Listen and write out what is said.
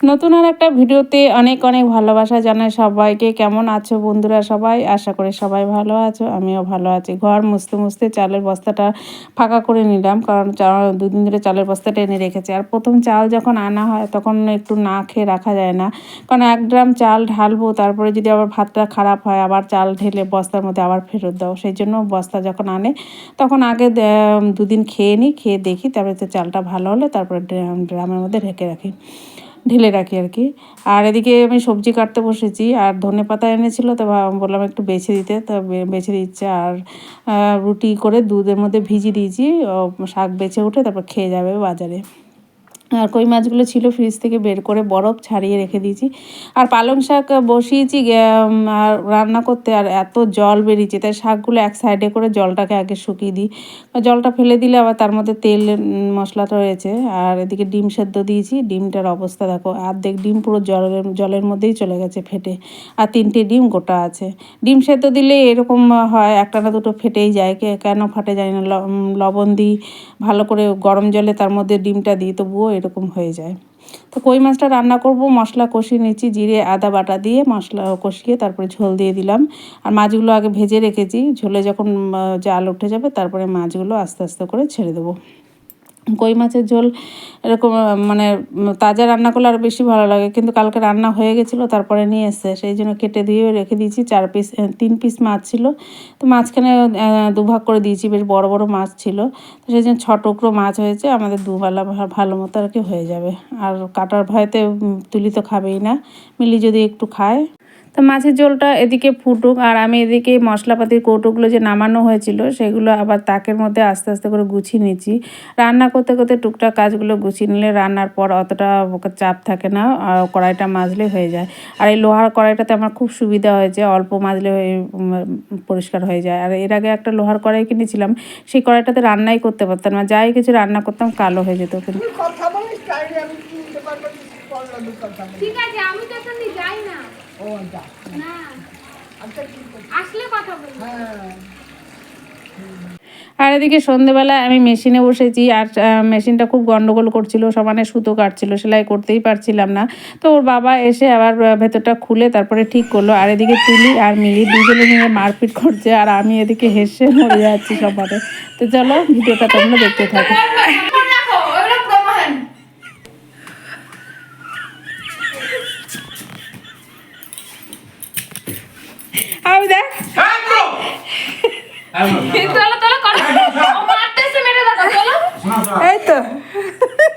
নতুন আর একটা ভিডিওতে অনেক অনেক ভালোবাসা জানাই সবাইকে। কেমন আছো বন্ধুরা সবাই? আশা করি সবাই ভালো আছো, আমিও ভালো আছি। ঘর মুছতে মুছতে চালের বস্তাটা ফাঁকা করে নিলাম, কারণ দুদিন ধরে চালের বস্তাটা এনে রেখেছি। আর প্রথম চাল যখন আনা হয়, তখন একটু না খেয়ে রাখা যায় না। কারণ এক ড্রাম চাল ঢালবো, তারপরে যদি আবার ভাতটা খারাপ হয়, আবার চাল ঢেলে বস্তার মধ্যে আবার ফেরত দাও। সেই জন্য বস্তা যখন আনে, তখন আগে দুদিন খেয়ে নিই খেয়ে দেখি, তারপরে চালটা ভালো হলে তারপরে ড্রাম ড্রামের মধ্যে ঢেকে রাখি। ঢেলে রাখি আর কি। আর এদিকে আমি সবজি কাটতে বসেছি, আর ধনে পাতা এনেছিল, তো বললাম একটু বেছে দিতে, তো বেছে দিচ্ছে আর রুটি করে দুধের মধ্যে ভিজিয়ে দিয়েছি শাক বেছে উঠে তারপর খেয়ে যাবে বাজারে। আর কই মাছগুলো ছিল ফ্রিজ থেকে বের করে বরফ ছাড়িয়ে রেখে দিয়েছি। আর পালং শাক বসিয়েছি আর রান্না করতে, আর এত জল বেরিয়েছে, তাই শাকগুলো এক সাইডে করে জলটাকে আগে শুকিয়ে দিই। জলটা ফেলে দিলে আবার তার মধ্যে তেল মশলাটা রয়েছে। আর এদিকে ডিম সেদ্ধ দিয়েছি, ডিমটার অবস্থা দেখো, অর্ধেক ডিম পুরো জলের জলের মধ্যেই চলে গেছে ফেটে, আর তিনটে ডিম গোটা আছে। ডিম সেদ্ধ দিলে এরকম হয় একটা না দুটো ফেটেই যায়, কে- কেন ফাটে যায় না লবণ দিই, ভালো করে গরম জলে তার মধ্যে ডিমটা দিই, তবুও এরকম হয়ে যায়। তো কই মাছটা রান্না করব? মশলা কষিয়ে নিচ্ছি জিরে, আদা বাটা দিয়ে মশলা কষিয়ে তারপরে ঝোল দিয়ে দিলাম। আর মাছগুলো আগে ভেজে রেখেছি। ঝোলে যখন জাল উঠে যাবে, তারপরে মাছগুলো আস্তে আস্তে করে ছেড়ে দেবো। কই মাছের ঝোল এরকম মানে তাজা রান্না করলে আরও বেশি ভালো লাগে। কিন্তু কালকে রান্না হয়ে গেছিল তারপরে নিয়ে এসে সেই জন্য কেটে দিয়ে রেখে দিয়েছি চার পিস তিন পিস মাছ ছিল। তো মাঝখানে আহ, দুভাগ করে দিয়েছি বেশ বড় বড় মাছ ছিল। তো সেই জন্য ছ টুকরো মাছ হয়েছে আমাদের দুবেলা ভালো মতো আর কি হয়ে যাবে। আর কাটার ভয়তে তুলি তো খাবেই না। মিলি যদি একটু খায়। তো মাছের ঝোলটা এদিকে ফুটুক আর আমি এদিকে মশলাপাতির কৌটোগুলো যে নামানো হয়েছিল সেগুলো আবার তাকের মধ্যে আস্তে আস্তে করে গুছিয়ে নিচ্ছি। রান্না করতে করতে টুকটাক কাজগুলো গুছিয়ে নিলে রান্নার পর অতটা চাপ থাকে না আর কড়াইটা মাজলে হয়ে যায়। আর এই লোহার কড়াইটাতে আমার খুব সুবিধা হয়েছে অল্প মাজলে পরিষ্কার হয়ে যায়। আর এর আগে একটা লোহার কড়াই কিনেছিলাম সেই কড়াইটাতে রান্নাই করতে পারতাম না। যাই কিছু রান্না করতাম কালো হয়ে যেত কিন্তু। ঠিক আছে আমি তো এখন যাই না। ও না। আচ্ছা আসলে কথা বলব হ্যাঁ। আর এদিকে সন্ধেবেলায় আমি মেশিনে বসেছি আর মেশিনটা খুব গন্ডগোল করছিল সমানে সুতো কাটছিল সেলাই করতেই পারছিলাম না। তো ওর বাবা এসে আবার ভেতরটা খুলে তারপরে ঠিক করল। আর এদিকে তুলি আর মিলি দুজনে মিলে মারপিট করছে আর আমি এদিকে হেসে মরে যাচ্ছি সবারে। তো চলো ভিডিওটা তোমরা দেখতে থাকো। আমি দেখ এই তো।